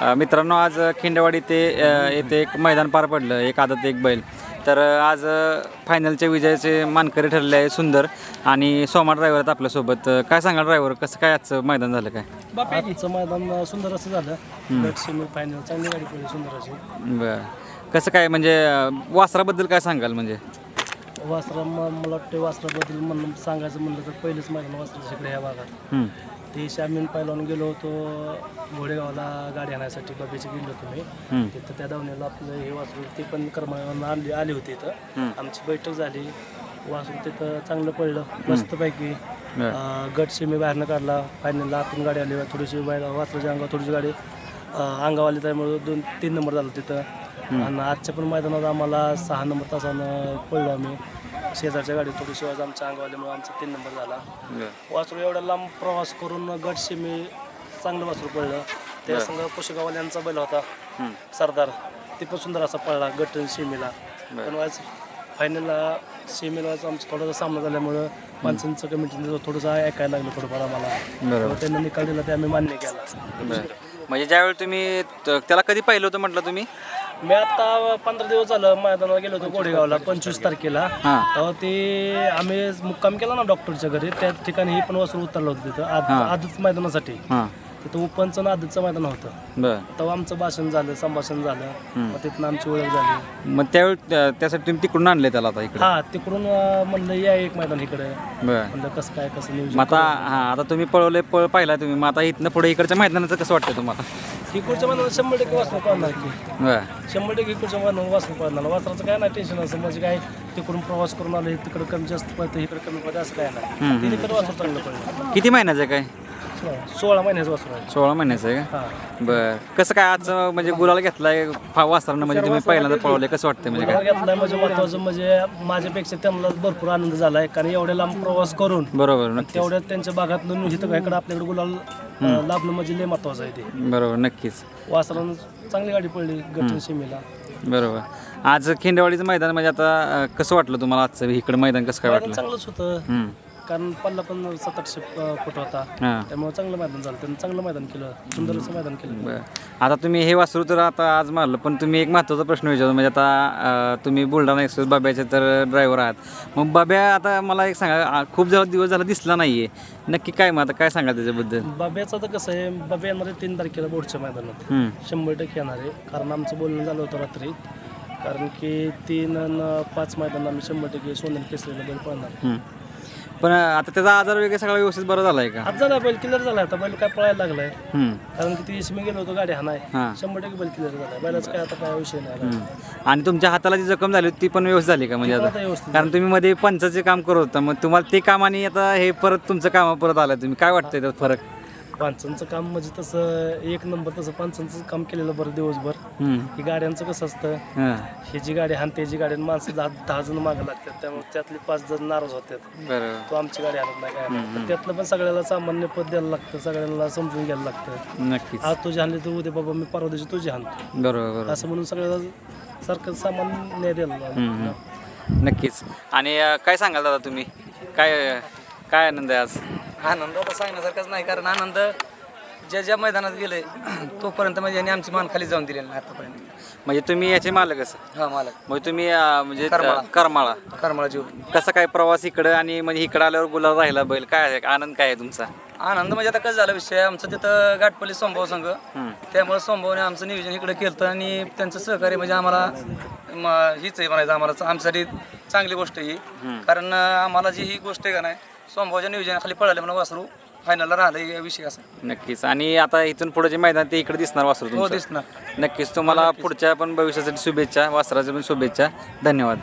मित्रांनो आज खिंडवाडी ते येथे एक मैदान पार पडलं एक आदत एक बैल. तर आज फायनलच्या विजयाचे मानकरी ठरले आहे सुंदर आणि सोमा ड्रायव्हर आहेत आपल्यासोबत. काय सांगाल ड्रायव्हर कसं काय आजचं मैदान झालं काय? आजचं मैदान सुंदर असं झालं. गट सेमी फायनल चांगली गाडी पडली सुंदर अशी. बरं. कसं काय म्हणजे वासराबद्दल काय सांगाल म्हणजे? वासरा म- मला वाटतं वासराबद्दल म्हणून सांगायचं म्हणलं तर पहिलेच मैदान वासराच्या इकडे ह्या भागात. हं, ते शामीन पायलावून गेलो होतो घोडेगावला गाडी आणायसाठी बाबीचे गेलो होतो मी. तिथं त्या धावण्याला आपलं हे वासरू ते पण कर्माला आले आले होते इथं. आमची बैठक झाली. वासरू तिथं चांगलं पडलं. मस्तपैकी गट सेमी बाहेरनं काढला. फायनलला आतून गाडी आली. थोडीशी बाहेर वासराच्या अंगावर थोडीशी गाडी अं, अंगावर आली त्यामुळे दोन तीन नंबर झाला तिथं. आणि आजच्या पण मैदानात आम्हाला सहा नंबर तासानं पडलो आम्ही. शेजारच्या गाडी थोडीशी आज आमच्या अंगावर आल्यामुळे आमचा तीन नंबर झाला. वासरू एवढा लांब प्रवास करून गट सेमी चांगलं वासरू पडलं. त्या संघ पुशेगावल्यांचा बैल होता. सरदार. ते पण सुंदर असा पडला गट सेमीला पण आज फायनलला सेमीला आमचा थोडासा सामना झाल्यामुळं माणसांचं कमिटीचं थोडंसं ऐकायला लागलं थोडंफार आम्हाला. त्यांना निकाल दिला ते आम्ही मान्य केला. म्हणजे ज्यावेळी तुम्ही त्याला कधी पाहिलं होतं म्हटलं तुम्ही? मी आता पंधरा दिवस झालं मैदानाला गेलो होतो गोडेगावला पंचवीस तारखेला. हां. तेव्हा ते आम्ही मुक्काम केला ना डॉक्टरच्या घरी. त्या ठिकाणी हे पण वासरू उतरलं होतं तिथं. आजच मैदानासाठी. हां. तिथं उपनचं आणि आदतचं मैदान होतं. बरं. तेव्हा आमचं भाषण झालं संभाषण झालं. मग तिथनं आमची ओळख झाली. मग त्यावेळी त्या- त्यासाठी तुम्ही तिकडून आणले त्याला आता इकडे? हा तिकडून अं, म्हणलं या एक मैदान इकडे. बरं. म्हणलं कसं काय कसं नियोजन मग आता हां आता तुम्ही पळवले पळ पाहिला तुम्ही. मग आता इथनं पुढे इकडच्या मैदानाचं कसं वाटतं तुम्हाला? इकडच्या मैदानात शंभर टक्के वाचलं पडणार की. बरं. शंभर टक्के इकडच्या मैदानात वाचलं पडणार वाचराचं काय नाही टेन्शन असं. म्हणजे काय तिकडून प्रवास करून आलं तिकडे कमी जास्त पडतं इकडे कमी पडतं असं काय नाही. तिकडे वाचून चांगलं पडलं किती महिन्याचं आहे काय? सोळा- सोळा महिन्याचं वाचून आहे. सोळा महिन्याचं आहे का? हा. बरं. कसं काय आज म्हणजे गुलाला घेतलाय? फा वासरानं म्हणजे तुम्ही पहिल्यांदा पळवले कसं वाटतं म्हणजे काय? घेतलाय म्हणजे महत्वाचं म्हणजे माझ्यापेक्षा त्यांना भरपूर आनंद झालाय कारण एवढ्या लांब प्रवास करून बरोबर तेवढ्या त्यांच्या भागातून इथं इकडे आपल्याकडे गुलाल अं, लाभणं म्हणजे लय महत्वाचं आहे ते. बरोबर नक्कीच. वासरानं चांगली गाडी पडली गटन सीमेला. बरोबर. आज खिंडेवाडीचं मैदान म्हणजे आता अं, कसं वाटलं तुम्हाला आजचं? इकडं मैदान कसं काय वाटलं? चांगलंच होतं. हम्म. कारण पल्ला पण सात आठशे अं, फूट होता. हां. त्यामुळे चांगलं मैदान झालं. त्यांनी चांगलं मैदान केलं. सुंदर असं मैदान केलं. बरं. आता तुम्ही हे वासरू तर आता आज मारलं पण तुम्ही एक महत्त्वाचा प्रश्न विचारतो. म्हणजे आता अं, तुम्ही बुलढाणा एक्सप्रेस बाब्याचे तर ड्रायव्हर आहात. मग बाब्या आता मला एक सांगा आ, खूप जवळ दिवस झाला दिसला नाही आहे नक्की काय मग आता काय सांगा त्याच्याबद्दल? बाब्याचं तर कसं आहे बाबा येणार आहे तीन तारखेला बोर्डच्या मैदानात. हम्म. शंभर टक्के येणार. आहे कारण आमचं बोलणं झालं होतं रात्री. कारण की तीन पाच मैदान आम्ही शंभर टक्के सोनल केसरीला बैल पळणार. हम्म. पण आता त्याचा आजार वगैरे सगळा व्यवस्थित बरा झाला आहे का? आज झाला बैल क्लिअर झाला. आता बैल काय पळायला लागलाय. हम्म. कारण की ती मी गेलो होतो गाडी हाणाय हां. शंभर टक्के बैल क्लिअर झालाय बैलाचं काय आता काय विषय नाही. हम्म. आणि तुमच्या हाताला जी जखम झाली होती ती पण व्यवस्थित झाली का? म्हणजे आता? आता व्यवस्थित कारण तुम्ही मध्ये पंचाचे काम करत होता. मग तुम्हाला ते काम आणि आता हे परत तुमचं काम परत आलं तुम्ही. काय वाटतंय त्यात फरक? पांचांचं काम म्हणजे तसं एक नंबर तसं पांचांचं काम केलेलं बरं दिवसभर. हम्म. ही गाड्यांचं कसं असतं हां. जी गाडी हाण त्याची गाडी आणि माणसं दहा दहा जण मागं लागतात त्यामुळे त्यातले पाच जण नाराज होतात. बरोबर तो आमची गाडी हाणत नाही काय. नाही. तर त्यातलं पण सगळ्याला सामान्य पद द्यायला लागतं सगळ्यांना समजून घ्यायला लागतं. नक्कीच. आज तुझी हाणली तर उद्या बाबा मी परवा दिवशी तुझी हाणतो. बरोबर बरोबर. असं म्हणून सगळ्याला सारखं सामान्य द्यायला लागतं. नक्कीच. आणि अं, काय सांगाल दादा तुम्ही? काय काय आनंद आहे आज? आनंद आता सांगण्यासारखाच नाही कारण आनंद ज्या ज्या मैदानात गेले तोपर्यंत म्हणजे यांनी आमची मान खाली जाऊन दिलेली नाही आतापर्यंत. म्हणजे तुम्ही याचे मालक असं? हा मला म्हणजे तुम्ही अं, म्हणजे करमाळा. करमाळा. करमाळा जीव. कसा काय प्रवास इकडं आणि म्हणजे इकडं आल्यावर गुलाब राहिला बैल? काय आहे? आनंद काय आहे तुमचा? आनंद म्हणजे आता कसं झाला विषय आमचं तिथं गाठपल्ली संभाव संघ. हम्म. त्यामुळे संभावने आमचं नियोजन इकडे केलं आणि त्यांचं सहकार्य म्हणजे आम्हाला म, हीच आहे म्हणायचं आम्हाला. आमच्यासाठी चांगली गोष्ट आहे ही कारण अं, आम्हाला जी ही गोष्ट आहे का नाही संभावच्या नियोजनाखाली पळाले म्हणून वासरू फायनलला राहिलं हे विषय असा. नक्कीच. आणि आता इथून पुढे जे मैदान ते इकडे दिसणार वासरू हो तुमचं. दिसणार. नक्कीच. तुम्हाला पुढच्या पण भविष्यासाठी शुभेच्छा वासराच्या पण शुभेच्छा. धन्यवाद.